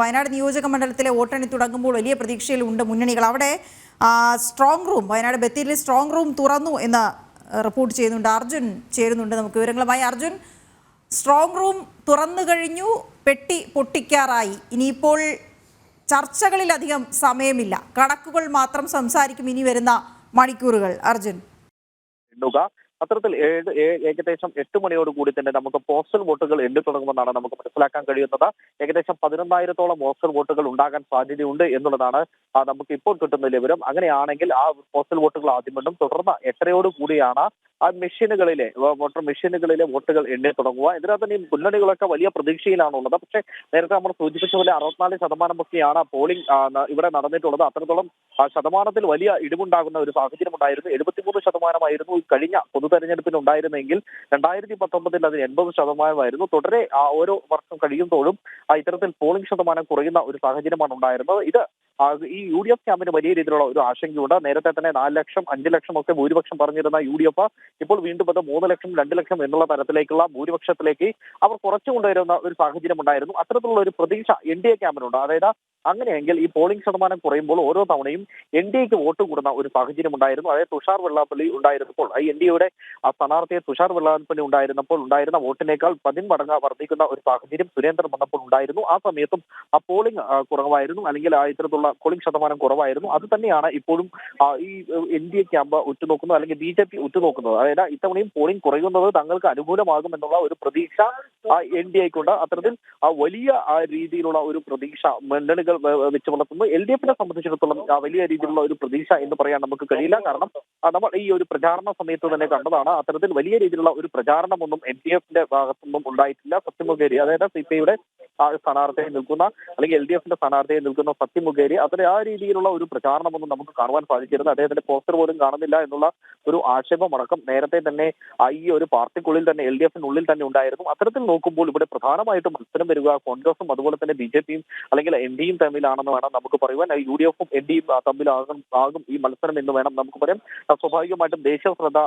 വയനാട് നിയോജക മണ്ഡലത്തിലെ വോട്ടെണ്ണി തുടങ്ങുമ്പോൾ വലിയ പ്രതീക്ഷയിലുണ്ട് മുന്നണികൾ. അവിടെ സ്ട്രോങ് റൂം വയനാട് ബത്തേരിയിൽ സ്ട്രോങ് റൂം തുറന്നു എന്ന് റിപ്പോർട്ട് ചെയ്യുന്നുണ്ട്. അർജുൻ ചേരുന്നുണ്ട് നമുക്ക് വിവരങ്ങളുമായി. അർജുൻ സ്ട്രോങ് റൂം തുറന്നു കഴിഞ്ഞു പെട്ടി പൊട്ടിക്കാറായി. ഇനിയിപ്പോൾ ചർച്ചകളിലധികം സമയമില്ല. കണക്കുകൾ മാത്രം സംസാരിക്കും ഇനി വരുന്ന മണിക്കൂറുകൾ. അർജുൻ. അത്തരത്തിൽ ഏഴ് ഏകദേശം എട്ട് മണിയോട് കൂടി തന്നെ നമുക്ക് പോസ്റ്റൽ വോട്ടുകൾ എണ്ണി തുടങ്ങുമെന്നാണ് നമുക്ക് മനസ്സിലാക്കാൻ കഴിയുന്നത്. ഏകദേശം പതിനൊന്നായിരത്തോളം പോസ്റ്റൽ വോട്ടുകൾ ഉണ്ടാകാൻ സാധ്യതയുണ്ട് എന്നുള്ളതാണ് നമുക്ക് ഇപ്പോൾ കിട്ടുന്ന വിവരം. അങ്ങനെയാണെങ്കിൽ ആ പോസ്റ്റൽ വോട്ടുകൾ ആദ്യം വേണ്ടും തുടർന്ന് എട്ടരയോട് കൂടിയാണ് ആ മെഷീനുകളിലെ വോട്ടർ മെഷീനുകളിലെ വോട്ടുകൾ എണ്ണി തുടങ്ങുക. ഇതിനകത്ത് തന്നെ മുന്നണികളൊക്കെ വലിയ പ്രതീക്ഷയിലാണുള്ളത്. പക്ഷേ നേരത്തെ നമ്മൾ സൂചിപ്പിച്ച പോലെ അറുപത്തിനാല് ശതമാനമൊക്കെയാണ് പോളിംഗ് ഇവിടെ നടന്നിട്ടുള്ളത്. അത്രത്തോളം ശതമാനത്തിൽ വലിയ ഇടിവുണ്ടാകുന്ന ഒരു സാഹചര്യം ഉണ്ടായിരുന്നു. എഴുപത്തിമൂന്ന് ശതമാനമായിരുന്നു കഴിഞ്ഞ പൊതു തെരഞ്ഞെടുപ്പിന് ഉണ്ടായിരുന്നെങ്കിൽ രണ്ടായിരത്തി പത്തൊമ്പതിൽ അതിന് എൺപത് ശതമാനമായിരുന്നു. തുടരെ ഓരോ വർഷം കഴിയുമ്പോഴും ഇത്തരത്തിൽ പോളിംഗ് ശതമാനം കുറയുന്ന ഒരു സാഹചര്യമാണ് ഉണ്ടായിരുന്നത്. ഇത് ഈ യു ഡി എഫ് ക്യാമ്പിന് വലിയ രീതിയിലുള്ള ഒരു ആശങ്കയുണ്ട്. നേരത്തെ തന്നെ നാല് ലക്ഷം അഞ്ച് ലക്ഷം ഒക്കെ ഭൂരിപക്ഷം പറഞ്ഞിരുന്ന യു ഡി എഫ് ഇപ്പോൾ വീണ്ടും അത് മൂന്ന് ലക്ഷം രണ്ട് ലക്ഷം എന്നുള്ള തരത്തിലേക്കുള്ള ഭൂരിപക്ഷത്തിലേക്ക് അവർ കുറച്ചു കൊണ്ടുവരുന്ന ഒരു സാഹചര്യം ഉണ്ടായിരുന്നു അത്തരത്തിലുള്ള ഒരു പ്രതീക്ഷ എൻ ഡി എ ക്യാമ്പിനുണ്ട്. അതായത് അങ്ങനെയെങ്കിൽ ഈ പോളിംഗ് ശതമാനം കുറയുമ്പോൾ ഓരോ തവണയും എൻ ഡി എക്ക് വോട്ട് കൂടുന്ന ഒരു സാഹചര്യം ഉണ്ടായിരുന്നു. അതായത് തുഷാർ വെള്ളാപ്പള്ളി ഉണ്ടായിരുന്നപ്പോൾ ആ എൻ ഡി എയുടെ ആ സ്ഥാനാർത്ഥിയെ തുഷാർ വെള്ളാപ്പള്ളി ഉണ്ടായിരുന്നപ്പോൾ ഉണ്ടായിരുന്ന വോട്ടിനേക്കാൾ പതിന്മടങ്ങ് വർദ്ധിക്കുന്ന ഒരു സാഹചര്യം സുരേന്ദ്രൻ വന്നപ്പോൾ ഉണ്ടായിരുന്നു. ആ സമയത്തും ആ പോളിംഗ് കുറവായിരുന്നു. അല്ലെങ്കിൽ ആ ഇത്തരത്തിലുള്ള പോളിംഗ് ശതമാനം കുറവായിരുന്നു. അത് തന്നെയാണ് ഇപ്പോഴും ഈ എൻ ഡി എ ക്യാമ്പ് ഉറ്റുനോക്കുന്നത് അല്ലെങ്കിൽ ബി ജെ പി ഉറ്റുനോക്കുന്നത്. അതായത് ഇത്തവണയും പോളിംഗ് കുറയുന്നത് തങ്ങൾക്ക് അനുകൂലമാകും എന്നുള്ള ഒരു പ്രതീക്ഷ എൻ ഡി എക്കുണ്ട് അത്തരത്തിൽ ആ വലിയ ആ രീതിയിലുള്ള ഒരു പ്രതീക്ഷ മുന്നണികൾ വെച്ച് പുലർത്തുന്നു എൽ ഡി എഫിനെ സംബന്ധിച്ചിടത്തോളം വലിയ രീതിയിലുള്ള ഒരു പ്രതീക്ഷ എന്ന് പറയാൻ നമുക്ക് കഴിയില്ല. കാരണം നമ്മൾ ഈ ഒരു പ്രചാരണ സമയത്ത് തന്നെ കണ്ടതാണ് അത്തരത്തിൽ വലിയ രീതിയിലുള്ള ഒരു പ്രചാരണമൊന്നും എൽ ഡി എഫിന്റെ ഭാഗത്തുനിന്നും ഉണ്ടായിട്ടില്ല. സത്യമൊക്കെ അതായത് സി പി ഐയുടെ സ്ഥാനാർത്ഥിയായി നിൽക്കുന്ന അല്ലെങ്കിൽ എൽ ഡി എഫിന്റെ സ്ഥാനാർത്ഥിയായി നിൽക്കുന്ന സത്യമുഖേരി അതിന് ആ രീതിയിലുള്ള ഒരു പ്രചാരണമൊന്നും നമുക്ക് കാണുവാൻ സാധിച്ചിരുന്നു അദ്ദേഹത്തിന്റെ പോസ്റ്റർ പോലും കാണുന്നില്ല എന്നുള്ള ഒരു ആക്ഷേപമടക്കം നേരത്തെ തന്നെ ഈ ഒരു പാർട്ടിക്കുള്ളിൽ തന്നെ എൽ ഡി എഫിനുള്ളിൽ തന്നെ ഉണ്ടായിരുന്നു. അത്തരത്തിൽ നോക്കുമ്പോൾ ഇവിടെ പ്രധാനമായിട്ടും മത്സരം വരിക കോൺഗ്രസും അതുപോലെ തന്നെ ബി ജെ പിയും അല്ലെങ്കിൽ എൻ ഡിയും തമ്മിലാണെന്ന് വേണം നമുക്ക് പറയുവാൻ. യു ഡി എഫും എൻ ഡിയും തമ്മിലാകും ആകും ഈ മത്സരം എന്ന് വേണം നമുക്ക് പറയാം സ്വാഭാവികമായിട്ടും ദേശീയ ശ്രദ്ധ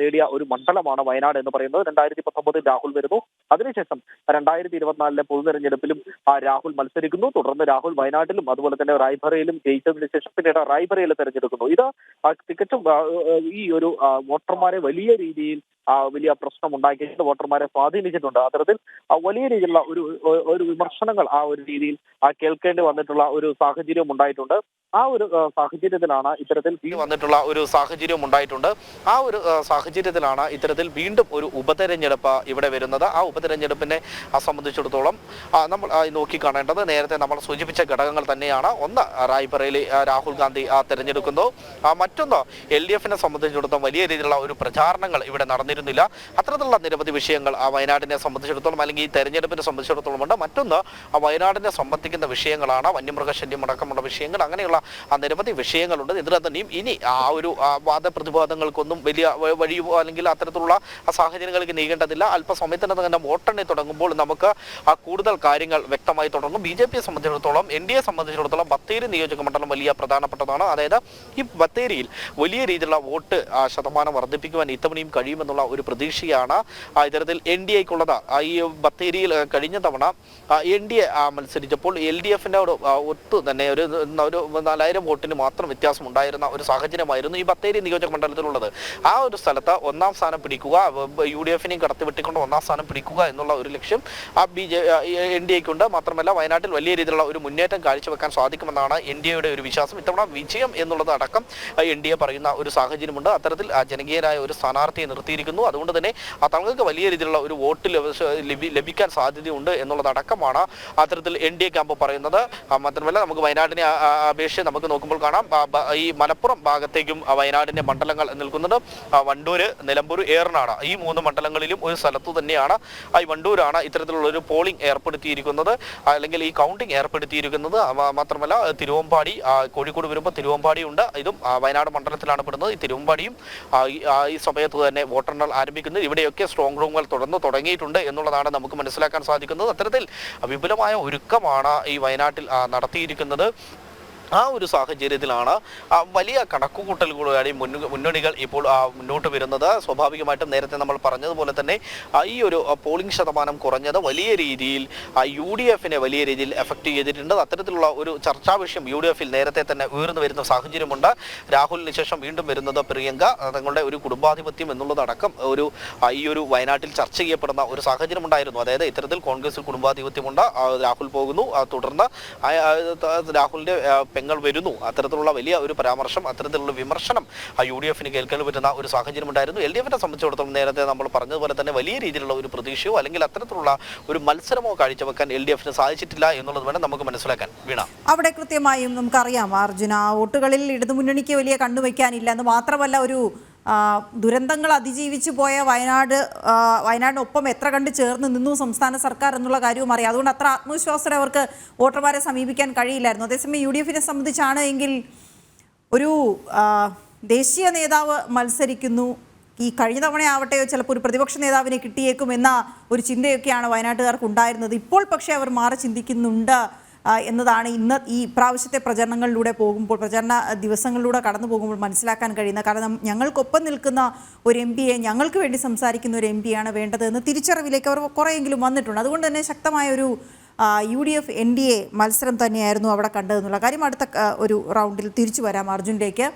നേടിയ ഒരു മണ്ഡലമാണ് വയനാട് എന്ന് പറയുന്നത്. രണ്ടായിരത്തി പത്തൊമ്പതിൽ രാഹുൽ വരുന്നു. അതിനുശേഷം രണ്ടായിരത്തി ഇരുപത്തിനാലിലെ പൊതു തെരഞ്ഞെടുപ്പിലും രാഹുൽ മത്സരിക്കുന്നു. തുടർന്ന് രാഹുൽ വയനാട്ടിലും അതുപോലെ തന്നെ റായ്ബറയിലും ജയിച്ചതിന് ശേഷം പിന്നീട് റായ്ബറയിൽ തെരഞ്ഞെടുക്കുന്നു. ഇത് തികച്ചും ഈ ഒരു വോട്ടർമാരെ വലിയ രീതിയിൽ വലിയ പ്രശ്നം ഉണ്ടാക്കിയിട്ടുണ്ട്. വോട്ടർമാരെ സ്വാധീനിച്ചിട്ടുണ്ട്. അത്തരത്തിൽ വലിയ രീതിയിലുള്ള ഒരു ഒരു വിമർശനങ്ങൾ ആ ഒരു രീതിയിൽ കേൾക്കേണ്ടി വന്നിട്ടുള്ള ഒരു സാഹചര്യം ഉണ്ടായിട്ടുണ്ട്. ആ ഒരു സാഹചര്യത്തിലാണ് ഇത്തരത്തിൽ വന്നിട്ടുള്ള ഒരു സാഹചര്യം ഉണ്ടായിട്ടുണ്ട്. ആ ഒരു സാഹചര്യത്തിലാണ് ഇത്തരത്തിൽ വീണ്ടും ഒരു ഉപതെരഞ്ഞെടുപ്പ് ഇവിടെ വരുന്നത്. ആ ഉപതെരഞ്ഞെടുപ്പിനെ സംബന്ധിച്ചിടത്തോളം നമ്മൾ നോക്കിക്കാണേണ്ടത് നേരത്തെ നമ്മൾ സൂചിപ്പിച്ച ഘടകങ്ങൾ തന്നെയാണ്. ഒന്ന് റായ്ബറയിൽ രാഹുൽ ഗാന്ധി തെരഞ്ഞെടുക്കുന്നു. മറ്റൊന്ന് എൽ ഡി എഫിനെ സംബന്ധിച്ചിടത്തോളം വലിയ രീതിയിലുള്ള ഒരു പ്രചാരണങ്ങൾ ഇവിടെ നടന്നിരുന്നില്ല അത്തരത്തിലുള്ള നിരവധി വിഷയങ്ങൾ ആ വയനാടിനെ സംബന്ധിച്ചിടത്തോളം അല്ലെങ്കിൽ ഈ തെരഞ്ഞെടുപ്പിനെ സംബന്ധിച്ചിടത്തോളം ഉണ്ട് മറ്റൊന്ന് ആ വയനാടിനെ സംബന്ധിക്കുന്ന വിഷയങ്ങളാണ് വന്യമൃഗശല്യം അടക്കമുള്ള വിഷയങ്ങൾ അങ്ങനെയുള്ള ആ നിരവധി വിഷയങ്ങളുണ്ട്. ഇതിൽ തന്നെയും ഇനി ആ ഒരു വാദപ്രതിവാദങ്ങൾക്കൊന്നും വലിയ വഴിയോ അല്ലെങ്കിൽ അത്തരത്തിലുള്ള സാഹചര്യങ്ങളിലേക്ക് നീങ്ങേണ്ടതില്ല. അല്പസമയത്തിന് തന്നെ വോട്ടെണ്ണി തുടങ്ങുമ്പോൾ നമുക്ക് ആ കൂടുതൽ കാര്യങ്ങൾ വ്യക്തമായി തുടങ്ങും. ബി ജെ പിയെ സംബന്ധിച്ചിടത്തോളം എൻ ഡി എ സംബന്ധിച്ചിടത്തോളം ബത്തേരി നിയോജക മണ്ഡലം വലിയ പ്രധാനപ്പെട്ടതാണ്. അതായത് ഈ ബത്തേരിയിൽ വലിയ രീതിയിലുള്ള വോട്ട് ശതമാനം വർദ്ധിപ്പിക്കുവാൻ ഇത്തവണയും കഴിയുമെന്നുള്ള ഒരു പ്രതീക്ഷയാണ് ഇത്തരത്തിൽ എൻ ഡി എക്കുള്ളത് ഈ ബത്തേരിയിൽ കഴിഞ്ഞ തവണ എൻ ഡി എ മത്സരിച്ചപ്പോൾ എൽ ഡി എഫിന്റെ ഒത്തു തന്നെ ഒരു ഒരു നാലായിരം വോട്ടിന് മാത്രം വ്യത്യാസം ഉണ്ടായിരുന്ന ഒരു സാഹചര്യമായിരുന്നു ഈ ബത്തേരി നിയോജക മണ്ഡലത്തിലുള്ളത്. ആ ഒരു സ്ഥലത്ത് ഒന്നാം സ്ഥാനം പിടിക്കുക യു ഡി എഫിനെയും കടത്തിവെട്ടിക്കൊണ്ട് ഒന്നാം സ്ഥാനം പിടിക്കുക എന്നുള്ള ഒരു ലക്ഷ്യം ആ ബി ജെ എൻ ഡി എക്കുണ്ട് മാത്രമല്ല വയനാട്ടിൽ വലിയ രീതിയിലുള്ള ഒരു മുന്നേറ്റം കാഴ്ചവെക്കാൻ സാധിക്കുമെന്നാണ് എൻ ഡി എയുടെ ഒരു വിശ്വാസം. ഇത്തവണ വിജയം എന്നുള്ളത് അടക്കം എൻ ഡി എ പറയുന്ന ഒരു സാഹചര്യമുണ്ട്. അത്തരത്തിൽ ജനകീയരായ ഒരു സ്ഥാനാർത്ഥിയെ നിർത്തിയിരിക്കുന്നു. അതുകൊണ്ട് തന്നെ തങ്ങൾക്ക് വലിയ രീതിയിലുള്ള ഒരു വോട്ട് ലഭിക്കാൻ സാധ്യതയുണ്ട് എന്നുള്ളതടക്കമാണ് അത്തരത്തിൽ എൻ ഡി എ ക്യാമ്പ് പറയുന്നത്. മാത്രമല്ല നമുക്ക് വയനാടിനെ അപേക്ഷിച്ച് നമുക്ക് നോക്കുമ്പോൾ കാണാം. ഈ മലപ്പുറം ഭാഗത്തേക്കും വയനാടിന്റെ മണ്ഡലങ്ങൾ നിൽക്കുന്നത് ആ, വണ്ടൂര് നിലമ്പൂർ ഏറനാട്. ഈ മൂന്ന് മണ്ഡലങ്ങളിലും ഒരു സ്ഥലത്തു തന്നെയാണ് ഈ വണ്ടൂരാണ് ഇത്തരത്തിലുള്ള ഒരു പോളിംഗ് ഏർപ്പെടുത്തിയിരിക്കുന്നത്. അല്ലെങ്കിൽ ഈ കൗണ്ടിംഗ് ഏർപ്പെടുത്തിയിരിക്കുന്നത്. മാത്രമല്ല തിരുവമ്പാടി കോഴിക്കോട് വരുമ്പോൾ തിരുവമ്പാടിയുണ്ട്. ഇതും വയനാട് മണ്ഡലത്തിലാണ് പെടുന്നത്. ഈ തിരുവമ്പാടിയും ഈ- സമയത്ത് തന്നെ വോട്ടെണ്ണൽ ആരംഭിക്കുന്നത് ഇവിടെയൊക്കെ സ്ട്രോങ് റൂമുകൾ തുടർന്ന് തുടങ്ങിയിട്ടുണ്ട് എന്നുള്ളതാണ് നമുക്ക് മനസ്സിലാക്കാൻ സാധിക്കുന്നത്. അത്തരത്തിൽ വിപുലമായ ഒരുക്കമാണ് ഈ വയനാട്ടിൽ നടത്തിയിരിക്കുന്നത്. ആ ഒരു സാഹചര്യത്തിലാണ് വലിയ മുന്നു- മുന്നണികൾ ഇപ്പോൾ മുന്നോട്ട് വരുന്നത്. സ്വാഭാവികമായിട്ടും നേരത്തെ നമ്മൾ പറഞ്ഞതുപോലെ തന്നെ ഈ ഒരു പോളിംഗ് ശതമാനം കുറഞ്ഞത് വലിയ രീതിയിൽ യു ഡി എഫിനെ വലിയ രീതിയിൽ എഫക്ട് ചെയ്തിട്ടുണ്ട്. അത്തരത്തിലുള്ള ഒരു ചർച്ചാ വിഷയം യു ഡി എഫിൽ നേരത്തെ തന്നെ ഉയർന്നു വരുന്ന സാഹചര്യമുണ്ട്. രാഹുലിന് ശേഷം വീണ്ടും വരുന്നത് പ്രിയങ്ക തങ്ങളുടെ ഒരു കുടുംബാധിപത്യം എന്നുള്ളതടക്കം ഒരു ഈ ഒരു വയനാട്ടിൽ ചർച്ച ചെയ്യപ്പെടുന്ന ഒരു സാഹചര്യം ഉണ്ടായിരുന്നു അതായത് ഇത്തരത്തിൽ കോൺഗ്രസിൽ കുടുംബാധിപത്യമുണ്ട്. രാഹുൽ പോകുന്നു. തുടർന്ന് രാഹുലിന്റെ ആ, പെങ്ങൾ വരുന്നു. അത്തരത്തിലുള്ള വലിയ ഒരു പരാമർശം അത്തരത്തിലുള്ള വിമർശനം ആ യു ഡി എഫിന് കേൾക്കാൻ പറ്റുന്ന ഒരു സാഹചര്യം ഉണ്ടായിരുന്നു. എൽ ഡി എഫിനെ സംബന്ധിച്ചിടത്തോളം നേരത്തെ നമ്മൾ പറഞ്ഞതുപോലെ തന്നെ വലിയ രീതിയിലുള്ള ഒരു പ്രതീക്ഷയോ അല്ലെങ്കിൽ അത്തരത്തിലുള്ള ഒരു മത്സരമോ കാഴ്ചവെക്കാൻ എൽ ഡി എഫിന് സാധിച്ചിട്ടില്ല എന്നുള്ളത് വേണം നമുക്ക് മനസ്സിലാക്കാൻ. വീണ? അവിടെ കൃത്യമായും നമുക്കറിയാം. അർജുന വോട്ടുകളിൽ ഇടതുമുന്നണിക്ക് വലിയ കണ്ണുവയ്ക്കാനില്ല എന്ന് മാത്രമല്ല ഒരു ദുരന്തങ്ങൾ അതിജീവിച്ച് പോയ വയനാട് വയനാടിനൊപ്പം എത്ര കണ്ട് ചേർന്ന് നിന്നു സംസ്ഥാന സർക്കാർ എന്നുള്ള കാര്യവും അറിയാം. അതുകൊണ്ട് അത്ര ആത്മവിശ്വാസത്തോടെ അവർക്ക് വോട്ടർമാരെ സമീപിക്കാൻ കഴിയില്ലായിരുന്നു. അതേസമയം യു ഡി എഫിനെ സംബന്ധിച്ചാണ് എങ്കിൽ ഒരു ദേശീയ നേതാവ് മത്സരിക്കുന്നു. ഈ കഴിഞ്ഞ തവണയാവട്ടെയോ ചിലപ്പോൾ ഒരു പ്രതിപക്ഷ നേതാവിനെ കിട്ടിയേക്കും എന്ന ഒരു ചിന്തയൊക്കെയാണ് വയനാട്ടുകാർക്ക് ഉണ്ടായിരുന്നത്. ഇപ്പോൾ പക്ഷേ അവർ മാറി ചിന്തിക്കുന്നുണ്ട്. എന്നതാണ് ഇന്ന് ഈ പ്രാവശ്യത്തെ പ്രചരണങ്ങളിലൂടെ പോകുമ്പോൾ പ്രചരണ ദിവസങ്ങളിലൂടെ കടന്നു പോകുമ്പോൾ മനസ്സിലാക്കാൻ കഴിയുന്നത് കാരണം ഞങ്ങൾക്കൊപ്പം നിൽക്കുന്ന ഒരു എം പിയെ ഞങ്ങൾക്ക് വേണ്ടി സംസാരിക്കുന്ന ഒരു എം പിയാണ് വേണ്ടത് എന്ന് തിരിച്ചറിവിലേക്ക് അവർ കുറേയെങ്കിലും വന്നിട്ടുണ്ട്. അതുകൊണ്ട് തന്നെ ശക്തമായ ഒരു U D F N D A മത്സരം തന്നെയായിരുന്നു അവിടെ കണ്ടതെന്നുള്ള കാര്യം അടുത്ത ഒരു റൗണ്ടിൽ തിരിച്ചു വരാം അർജുനിലേക്ക്.